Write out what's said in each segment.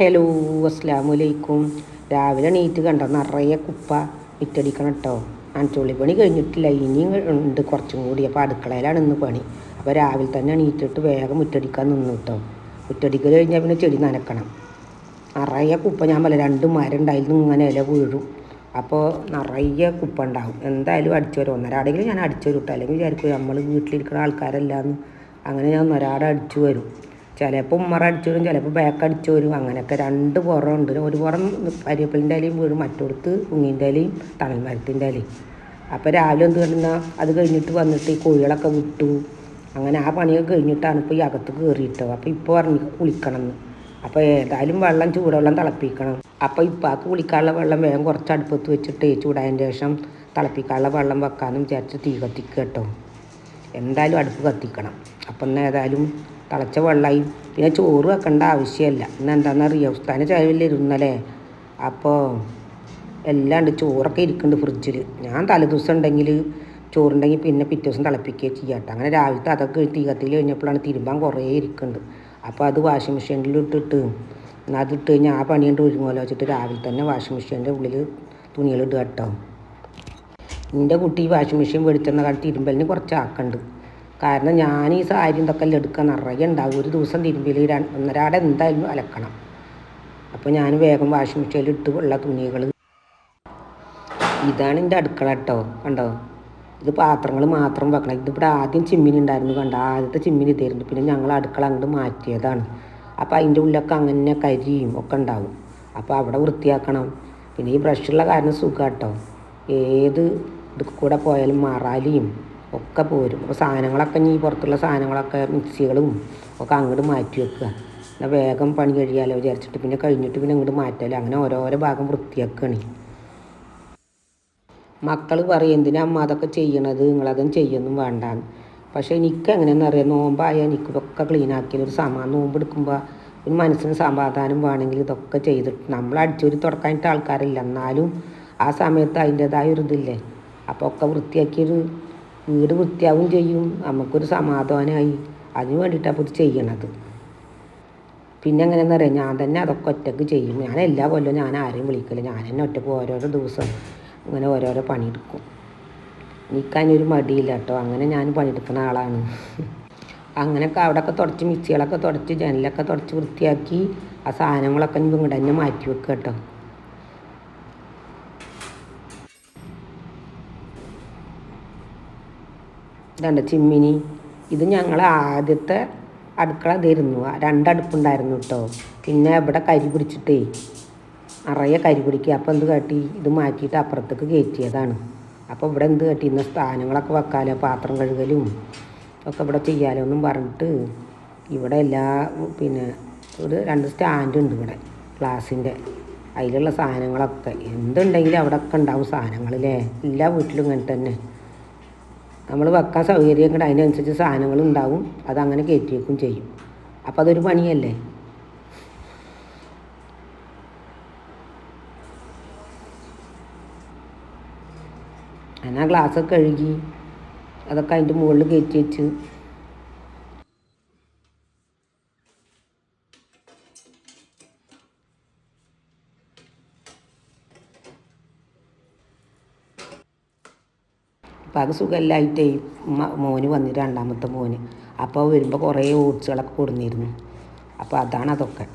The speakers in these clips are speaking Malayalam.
ഹലോ അസ്ലാമലൈക്കും രാവിലെ നീറ്റ് കണ്ടോ നിറയെ കുപ്പ വിറ്റടിക്കണം കേട്ടോ അഞ്ചുള്ളി പണി കഴിഞ്ഞിട്ടില്ല ഇനിയും ഉണ്ട് കുറച്ചും കൂടി. അപ്പോൾ അടുക്കളയിലാണ് ഇന്ന് പണി. അപ്പോൾ രാവിലെ തന്നെ നീറ്റിട്ട് വേഗം മുറ്റടിക്കാൻ നിന്നു കേട്ടോ മുറ്റടിക്കൽ കഴിഞ്ഞാൽ പിന്നെ ചെടി നനക്കണം. നിറയെ കുപ്പ ഞാൻ പല രണ്ട് മരം ഉണ്ടായിരുന്നു ഇങ്ങനെ ഇല വീഴും. അപ്പോൾ നിറയെ കുപ്പ ഉണ്ടാവും. എന്തായാലും അടിച്ചു വരും ഒന്നരാടെങ്കിലും ഞാൻ അടിച്ചു വരും കേട്ടോ അല്ലെങ്കിൽ വിചാരിക്കും നമ്മൾ വീട്ടിലിരിക്കുന്ന ആൾക്കാരല്ലാന്ന്. അങ്ങനെ ഞാൻ ഒന്നരാടെ അടിച്ചു വരും ചിലപ്പോൾ ഉമ്മറ അടിച്ചു വരും ചിലപ്പോൾ ബാക്ക് അടിച്ചു വരും. അങ്ങനെയൊക്കെ രണ്ട് പുറമുണ്ട് ഒരു പുറം കരിവേപ്പിലിന്റെ ഇലയും വീഴും മറ്റൊടുത്ത് ഉങ്ങിന്റെ ഇലയും തണൽ മരത്തിന്റെ ഇലയും. അപ്പോൾ രാവിലെ എന്ത് കണ്ടാൽ അത് കഴിഞ്ഞിട്ട് വന്നിട്ട് ഈ കോഴികളൊക്കെ വിട്ടു. അങ്ങനെ ആ പണിയൊക്കെ കഴിഞ്ഞിട്ടാണ് ഇപ്പോൾ ഈ അകത്ത് കയറിയിട്ടോ അപ്പോൾ ഇപ്പോൾ പറഞ്ഞു കുളിക്കണം എന്ന്. അപ്പോൾ ഏതായാലും വെള്ളം ചൂടുവെള്ളം തിളപ്പിക്കണം. അപ്പോൾ ഇപ്പാക്ക് കുളിക്കാനുള്ള വെള്ളം വേഗം കുറച്ച് അടുപ്പത്ത് വെച്ചിട്ട് ചൂടായതിന് ശേഷം തിളപ്പിക്കാനുള്ള വെള്ളം വെക്കാമെന്ന് വിചാരിച്ച് തീ കത്തിക്കുക കേട്ടോ. എന്തായാലും അടുപ്പ് കത്തിക്കണം. അപ്പം ഏതായാലും തിളച്ച വെള്ളമായി പിന്നെ ചോറ് വെക്കേണ്ട ആവശ്യമില്ല ഇന്ന് എന്താണെന്ന് അറിയാം ഉസ്താന ചെലവിലിരുന്നല്ലേ അപ്പോൾ എല്ലാണ്ട് ചോറൊക്കെ ഇരിക്കുന്നുണ്ട് ഫ്രിഡ്ജിൽ ഞാൻ തലേദിവസം ഉണ്ടെങ്കിൽ ചോറുണ്ടെങ്കിൽ പിന്നെ പിറ്റേ ദിവസം തിളപ്പിക്കുകയോ ചെയ്യാട്ടോ അങ്ങനെ രാവിലത്തെ അതൊക്കെ തീ കത്തിയിൽ കഴിഞ്ഞപ്പോഴാണ് തിരുമ്പാൻ കുറേ ഇരിക്കുന്നുണ്ട്. അപ്പോൾ അത് വാഷിംഗ് മെഷീനിൽ ഇട്ടിട്ട് എന്നാൽ അതിട്ട് കഴിഞ്ഞാൽ ആ പണി കൊണ്ട് വെച്ചിട്ട് രാവിലെ തന്നെ വാഷിംഗ് മെഷീന്റെ ഉള്ളിൽ തുണികൾ ഇടുക കേട്ടോ എന്റെ കുട്ടി വാഷിംഗ് മെഷീൻ മേടിച്ചെന്ന കാലത്ത് തിരുമ്പലിന് കുറച്ച് ആക്കുന്നുണ്ട്. കാരണം ഞാൻ ഈ സാരി ഇതൊക്കെ എല്ലാം എടുക്കാൻ നിറയെ ഉണ്ടാവും. ഒരു ദിവസം തിരുമ്പിൽ ഒന്നരാടെ എന്തായാലും അലക്കണം. അപ്പോൾ ഞാൻ വേഗം വാഷിംഗ് മെഷീനിൽ ഇട്ട് ഉള്ള തുണികൾ ഇതാണ് എന്റെ അടുക്കള കേട്ടോ കണ്ടോ? ഇത് പാത്രങ്ങൾ മാത്രം വെക്കണം. ഇതിവിടെ ആദ്യം ചിമ്മിനി ഉണ്ടായിരുന്നു കണ്ടോ? ആദ്യത്തെ ചിമ്മിനി ഇതായിരുന്നു. പിന്നെ ഞങ്ങൾ അടുക്കള അങ്ങോട്ട് മാറ്റിയതാണ്. അപ്പോൾ അതിന്റെ ഉള്ളിലൊക്കെ അങ്ങനെ കരിയും ഒക്കെ ഉണ്ടാവും. അപ്പോൾ അവിടെ വൃത്തിയാക്കണം. പിന്നെ ഈ ബ്രഷുള്ള കാരണം സുഖം കേട്ടോ ഏത് ഇത് കൂടെ പോയാലും മറാലിയും ഒക്കെ പോരും. അപ്പോൾ സാധനങ്ങളൊക്കെ ഇനി പുറത്തുള്ള സാധനങ്ങളൊക്കെ മിക്സികളും ഒക്കെ അങ്ങോട്ട് മാറ്റി വെക്കുക. എന്നാൽ വേഗം പണി കഴിയാലോ വിചാരിച്ചിട്ട്. പിന്നെ കഴിഞ്ഞിട്ട് പിന്നെ അങ്ങോട്ട് മാറ്റാലോ. അങ്ങനെ ഓരോരോ ഭാഗം വൃത്തിയാക്കുകയാണ് മക്കൾ പറയും എന്തിനാ അമ്മ അതൊക്കെ ചെയ്യണത്? നിങ്ങളതും ചെയ്യൊന്നും വേണ്ടാന്ന്. പക്ഷേ എനിക്ക് എങ്ങനെയാണെന്ന് അറിയാം. നോമ്പായാൽ എനിക്ക് ഇതൊക്കെ ക്ലീനാക്കിയാൽ ഒരു സമാ നോമ്പ് എടുക്കുമ്പോൾ ഒരു മനസ്സിന് സമാധാനം വേണമെങ്കിൽ ഇതൊക്കെ ചെയ്തിട്ട് നമ്മൾ അടിച്ചൊരു തുടക്കാനായിട്ട് ആൾക്കാരില്ല. എന്നാലും ആ സമയത്ത് അതിന്റെതായ ഒരു ഇതില്ലേ അപ്പോൾ ഒക്കെ വൃത്തിയാക്കിയൊരു വീട് വൃത്തിയാവും ചെയ്യും. നമുക്കൊരു സമാധാനമായി അതിന് വേണ്ടിയിട്ടാണ് അപ്പോൾ ഇത് ചെയ്യണത്. പിന്നെ എങ്ങനെയാണെന്ന് അറിയാം? ഞാൻ തന്നെ അതൊക്കെ ഒറ്റയ്ക്ക് ചെയ്യും. ഞാൻ എല്ലാ കൊല്ലവും ഞാൻ ആരെയും വിളിക്കില്ല. ഞാൻ തന്നെ ഒറ്റയ്ക്ക് ഓരോരോ ദിവസം ഇങ്ങനെ ഓരോരോ പണിയെടുക്കും. എനിക്കതിനൊരു മടിയില്ല കേട്ടോ. അങ്ങനെ ഞാൻ പണിയെടുക്കുന്ന ആളാണ്. അങ്ങനെയൊക്കെ അവിടെയൊക്കെ തുടച്ച് മിക്സികളൊക്കെ തുടച്ച് ജനലൊക്കെ തുടച്ച് വൃത്തിയാക്കി ആ സാധനങ്ങളൊക്കെ ഇങ്ങോട്ട് തന്നെ മാറ്റി വെക്കുക കേട്ടോ. ഇതുണ്ട് ചിമ്മിനി. ഇത് ഞങ്ങൾ ആദ്യത്തെ അടുക്കള ഇതായിരുന്നു. രണ്ടടുപ്പുണ്ടായിരുന്നു കേട്ടോ. പിന്നെ ഇവിടെ കരി പിടിച്ചിട്ടേ നിറയെ കരി പിടിക്കുക. അപ്പോൾ എന്ത് കാട്ടി? ഇത് മാറ്റിയിട്ട് അപ്പുറത്തേക്ക് കയറ്റിയതാണ്. അപ്പോൾ ഇവിടെ എന്ത് കാട്ടി? ഇന്ന സ്ഥാനങ്ങളൊക്കെ വെക്കാലോ പാത്രം കഴുകലും ഒക്കെ ഇവിടെ ചെയ്യാലോ എന്നും പറഞ്ഞിട്ട് ഇവിടെ എല്ലാ പിന്നെ ഒരു രണ്ട് സ്റ്റാൻഡ് ഉണ്ട് ഇവിടെ ഗ്ലാസിന്റെ. അതിലുള്ള സാധനങ്ങളൊക്കെ. എന്തുണ്ടെങ്കിലും അവിടെയൊക്കെ ഉണ്ടാവും സാധനങ്ങളില്ലേ എല്ലാ വീട്ടിലും ഇങ്ങനെ തന്നെ. നമ്മൾ വെക്കാൻ സൗകര്യം കൂടെ അതിനനുസരിച്ച് സാധനങ്ങൾ ഉണ്ടാവും. അതങ്ങനെ കയറ്റി വെക്കും ചെയ്യും. അപ്പോൾ അതൊരു പണിയല്ലേ? ഞാൻ ആ ഗ്ലാസ്സൊക്കെ കഴുകി അതൊക്കെ അതിന്റെ മുകളിൽ കയറ്റി വെച്ച് അത് സുഖമില്ലായിട്ടേ മോന് വന്നു രണ്ടാമത്തെ മോന്. അപ്പോൾ വരുമ്പോൾ കുറേ ഓട്സുകളൊക്കെ കൊടുന്നിരുന്നു. അപ്പോൾ അതാണ് അതൊക്കെ.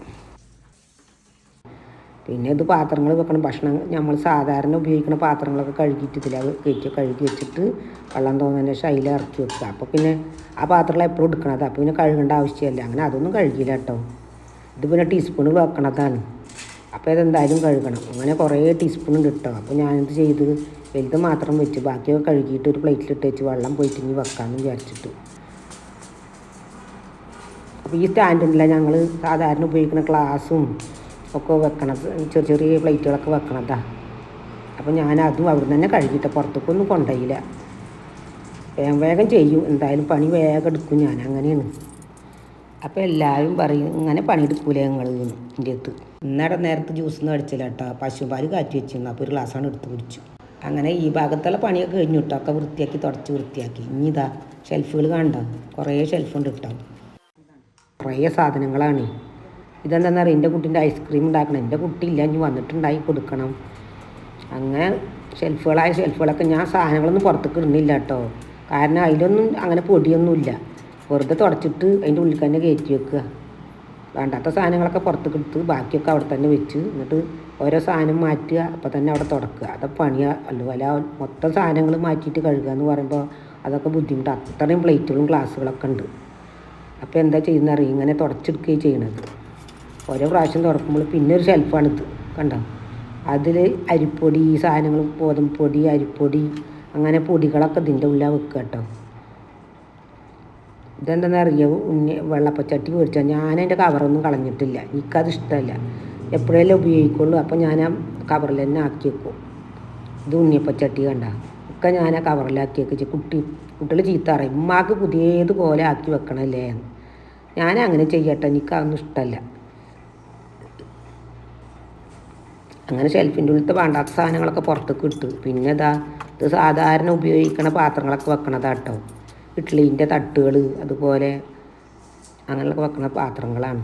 പിന്നെ ഇത് പാത്രങ്ങൾ വെക്കണം ഭക്ഷണം നമ്മൾ സാധാരണ ഉപയോഗിക്കുന്ന പാത്രങ്ങളൊക്കെ കഴുകിയിട്ട് ഇതിൽ കയറ്റി കഴുകി വെച്ചിട്ട് വെള്ളം തോന്നുന്നതിന് ശേഷം അതിൽ ഇറക്കി വെക്കുക. അപ്പോൾ പിന്നെ ആ പാത്രങ്ങൾ എപ്പോഴും എടുക്കണത്. അപ്പോൾ പിന്നെ കഴുകേണ്ട ആവശ്യമില്ല. അങ്ങനെ അതൊന്നും കഴുകിയില്ല കേട്ടോ. ഇത് പിന്നെ ടീസ്പൂൺ വെക്കണതാണ്. അപ്പോൾ ഇതെന്തായാലും കഴുകണം. അങ്ങനെ കുറേ ടീസ്പൂൺ ഉണ്ട് കേട്ടോ അപ്പോൾ ഞാനിത് ചെയ്ത് വലുത് മാത്രം വെച്ച് ബാക്കിയൊക്കെ കഴുകിയിട്ട് ഒരു പ്ലേറ്റിലിട്ട് വെച്ച് വെള്ളം പോയിട്ട് ഇനി വെക്കാമെന്ന് വിചാരിച്ചിട്ട്. അപ്പോൾ ഈ സ്റ്റാൻഡുണ്ടല്ല ഞങ്ങൾ സാധാരണ ഉപയോഗിക്കുന്ന ഗ്ലാസും ഒക്കെ വെക്കണം ചെറിയ ചെറിയ പ്ലേറ്റുകളൊക്കെ വെക്കണതാ. അപ്പോൾ ഞാനതും അവിടെ തന്നെ കഴുകിയിട്ട് പുറത്തേക്കൊന്നും കൊണ്ടുപോയില്ല. വേഗം വേഗം ചെയ്യും. എന്തായാലും പണി വേഗം എടുക്കും ഞാൻ. അങ്ങനെയാണ്. അപ്പോൾ എല്ലാവരും പറയും ഇങ്ങനെ പണിയെടുക്കൂലേ ഞങ്ങൾ എന്റെ അടുത്ത്. ഇന്നടെ നേരത്തെ ജ്യൂസ് ഒന്നും അടിച്ചില്ല കേട്ടോ പശുപാൽ കാറ്റി വെച്ചിരുന്നു. അപ്പോൾ ഒരു ഗ്ലാസ്സാണ് എടുത്ത് കുടിച്ചു. അങ്ങനെ ഈ ഭാഗത്തുള്ള പണിയൊക്കെ കഴിഞ്ഞു കേട്ടോ ഒക്കെ വൃത്തിയാക്കി തുടച്ച് വൃത്തിയാക്കി. ഇനി ഇതാ ഷെൽഫുകൾ കണ്ടോ കുറേ ഷെൽഫുണ്ട് കേട്ടോ കുറേ സാധനങ്ങളാണ്. ഇതെന്താണെന്ന് അറിയാം എന്റെ കുട്ടീന്റെ ഐസ്ക്രീം ഉണ്ടാക്കണം. എന്റെ കുട്ടി ഇല്ല ഇനി വന്നിട്ടുണ്ടായി കൊടുക്കണം. അങ്ങനെ ഷെൽഫുകളായ ഷെൽഫുകളൊക്കെ ഞാൻ സാധനങ്ങളൊന്നും പുറത്തേക്ക് ഇടുന്നില്ല കേട്ടോ കാരണം അതിലൊന്നും അങ്ങനെ പൊടിയൊന്നുമില്ല. വെറുതെ തുടച്ചിട്ട് അതിന്റെ ഉള്ളിൽ തന്നെ കയറ്റി വെക്കുക. വേണ്ടാത്ത സാധനങ്ങളൊക്കെ പുറത്തേക്ക് എടുത്ത് ബാക്കിയൊക്കെ അവിടെ തന്നെ വെച്ച് എന്നിട്ട് ഓരോ സാധനം മാറ്റുക അപ്പോൾ തന്നെ അവിടെ തുടക്കുക. അത് പണിയാ അല്ലോ മൊത്തം സാധനങ്ങൾ മാറ്റിയിട്ട് കഴുകുക എന്ന് പറയുമ്പോൾ അതൊക്കെ ബുദ്ധിമുട്ടാണ് അത്രയും പ്ലേറ്റുകളും ഗ്ലാസ്സുകളൊക്കെ ഉണ്ട്. അപ്പോൾ എന്താ ചെയ്യുന്ന അറിയും? ഇങ്ങനെ തുടച്ചെടുക്കുകയും ചെയ്യണത്. ഓരോ പ്രാവശ്യം തുറക്കുമ്പോൾ പിന്നെ ഒരു ഷെൽഫാണിത് കണ്ടോ? അതിൽ അരിപ്പൊടി സാധനങ്ങൾ ഗോതമ്പ് പൊടി അരിപ്പൊടി അങ്ങനെ പൊടികളൊക്കെ ഇതിന്റെ ഉള്ളിലാണ് വെക്കുക കേട്ടോ. ഇതെന്താണെന്ന് അറിയോ? ഉണ്ണി വെള്ളപ്പച്ചട്ടി മേടിച്ചാൽ ഞാൻ അതിന്റെ കവറൊന്നും കളഞ്ഞിട്ടില്ല. എനിക്കത് ഇഷ്ടമല്ല എപ്പോഴെല്ലാം ഉപയോഗിക്കുള്ളൂ. അപ്പോൾ ഞാൻ ആ കവറിൽ തന്നെ ആക്കി വെക്കും. ഇത് ഉണ്ണിയപ്പച്ചട്ടി കണ്ട? ഒക്കെ ഞാൻ ആ കവറിലാക്കി വെച്ച് കുട്ടി കുട്ടികൾ ചീത്ത പറയും. ഉമ്മാക്ക് പുതിയതുപോലെ ആക്കി വെക്കണല്ലേ? എന്ന് ഞാൻ അങ്ങനെ ചെയ്യട്ടെ. എനിക്കതൊന്നും ഇഷ്ടമല്ല അങ്ങനെ ഷെൽഫിന്റെ ഉള്ളിലത്തെ വേണ്ടാത്ത സാധനങ്ങളൊക്കെ പുറത്തേക്ക് ഇട്ടു. പിന്നെ ഇതാ ഇത് സാധാരണ ഉപയോഗിക്കണ പാത്രങ്ങളൊക്കെ വെക്കണതാ കേട്ടോ ഇഡ്ഡലീന്റെ തട്ടുകൾ അതുപോലെ അങ്ങനെയൊക്കെ വെക്കുന്ന പാത്രങ്ങളാണ്.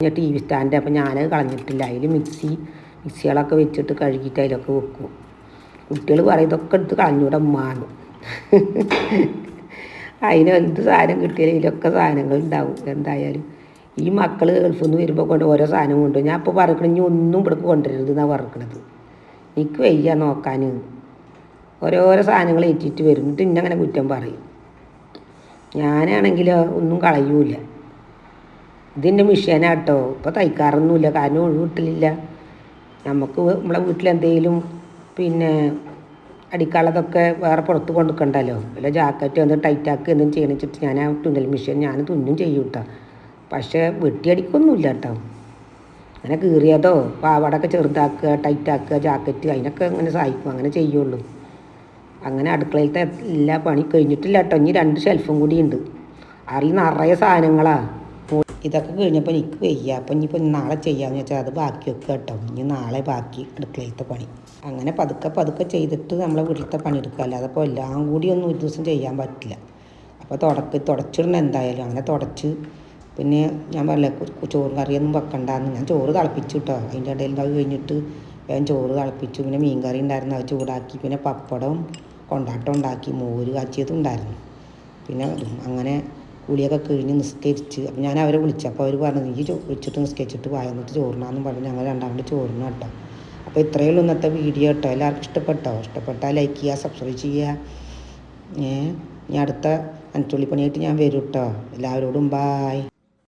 പിന്നെ ടി വി സ്റ്റാൻഡ് അപ്പം ഞാനത് കളഞ്ഞിട്ടില്ല. അതിൽ മിക്സി മിക്സികളൊക്കെ വെച്ചിട്ട് കഴുകിയിട്ട് അതിലൊക്കെ വെക്കും. കുട്ടികൾ പറയും ഇതൊക്കെ എടുത്ത് കളഞ്ഞൂടെ ഉമ്മാന്ന്. അതിന് എന്ത് സാധനം കിട്ടിയാലും ഇതിലൊക്കെ സാധനങ്ങൾ ഉണ്ടാവും. എന്തായാലും ഈ മക്കൾ ഗൾഫിൽ നിന്ന് വരുമ്പോൾ കൊണ്ട് ഓരോ സാധനം കൊണ്ടുപോയി ഞാൻ ഇപ്പോൾ പറയണ ഇനി ഒന്നും ഇവിടെ കൊണ്ടുവരരുത് എന്നാണ് പറക്കണത് എനിക്ക് വയ്യ നോക്കാൻ ഓരോരോ സാധനങ്ങൾ ഏറ്റിട്ട് വരും. എന്നിട്ട് ഇന്ന അങ്ങനെ കുറ്റം പറയും. ഞാനാണെങ്കിൽ ഒന്നും കളയൂല. ഇതിന്റെ മിഷീനാട്ടോ ഇപ്പോൾ തയ്ക്കാറൊന്നുമില്ല കാരണം ഒഴിവ് കിട്ടലില്ല. നമുക്ക് നമ്മളെ വീട്ടിലെന്തെങ്കിലും പിന്നെ അടിക്കാളതൊക്കെ വേറെ പുറത്ത് കൊണ്ടുക്കണ്ടല്ലോ. വല്ല ജാക്കറ്റ് ഒന്ന് ടൈറ്റാക്കുക എന്തും ചെയ്യണം വെച്ചിട്ട് ഞാൻ ആ തുന്നൽ മെഷീൻ ഞാൻ തുന്നും ചെയ്യും കേട്ടോ പക്ഷേ വെട്ടിയടിക്കൊന്നുമില്ല കേട്ടോ അങ്ങനെ കീറിയതോ പാവാടൊക്കെ ചെറുതാക്കുക ടൈറ്റാക്കുക ജാക്കറ്റ് അതിനൊക്കെ അങ്ങനെ സഹായിക്കും. അങ്ങനെ ചെയ്യുള്ളൂ. അങ്ങനെ അടുക്കളയിലത്തെ എല്ലാ പണി കഴിഞ്ഞിട്ടില്ല കേട്ടോ ഇനി രണ്ട് ഷെൽഫും കൂടി ഉണ്ട് അതിൽ നിറയെ സാധനങ്ങളാണ് ഇതൊക്കെ കഴിഞ്ഞപ്പോൾ എനിക്ക് വയ്യ. അപ്പം ഇനിയിപ്പോൾ നാളെ ചെയ്യാമെന്ന് വെച്ചാൽ അത് ബാക്കി വെക്കുക കേട്ടോ ഇനി നാളെ ബാക്കി അടുക്കളയിലത്തെ പണി. അങ്ങനെ പതുക്കെ പതുക്കെ ചെയ്തിട്ട് നമ്മളെ വീട്ടിലത്തെ പണി എടുക്കുക അല്ലാതെ എല്ലാം കൂടി ഒന്നും ഒരു ദിവസം ചെയ്യാൻ പറ്റില്ല. അപ്പോൾ തുടക്ക് തുടച്ചിടണം എന്തായാലും. അങ്ങനെ തുടച്ച് പിന്നെ ഞാൻ പറഞ്ഞില്ല ചോറും കറിയൊന്നും വെക്കണ്ടെന്ന്. ഞാൻ ചോറ് തിളപ്പിച്ചു കേട്ടോ അതിന്റെ ഇടയിൽ അത് കഴിഞ്ഞിട്ട് ഞാൻ ചോറ് തിളപ്പിച്ചു. പിന്നെ മീൻ കറി ഉണ്ടായിരുന്നു. അത് ചൂടാക്കി. പിന്നെ പപ്പടം കൊണ്ടാട്ടം ഉണ്ടാക്കി. മോര് കാച്ചിയതും ഉണ്ടായിരുന്നു. പിന്നെ അങ്ങനെ കുളിയൊക്കെ കഴിഞ്ഞ് നിസ്കരിച്ച്. അപ്പം ഞാൻ അവരെ വിളിച്ചപ്പോൾ അവർ പറഞ്ഞു നീ വിളിച്ചിട്ട് നിസ്കരിച്ചിട്ട് വായന്നിട്ട് ചോറിനാന്നും പറഞ്ഞു. ഞങ്ങൾ രണ്ടാമത് ചോറിന് കേട്ടോ. അപ്പോൾ ഇത്രയേ ഉള്ളൂ ഇന്നത്തെ വീഡിയോ കേട്ടോ. എല്ലാവർക്കും ഇഷ്ടപ്പെട്ടോ? ഇഷ്ടപ്പെട്ടാൽ ലൈക്ക് ചെയ്യുക സബ്സ്ക്രൈബ് ചെയ്യുക. ഏ? ഇനി അടുത്ത അനച്ചുള്ളിപ്പണിയായിട്ട് ഞാൻ വരും കേട്ടോ. എല്ലാവരോടും ബായ്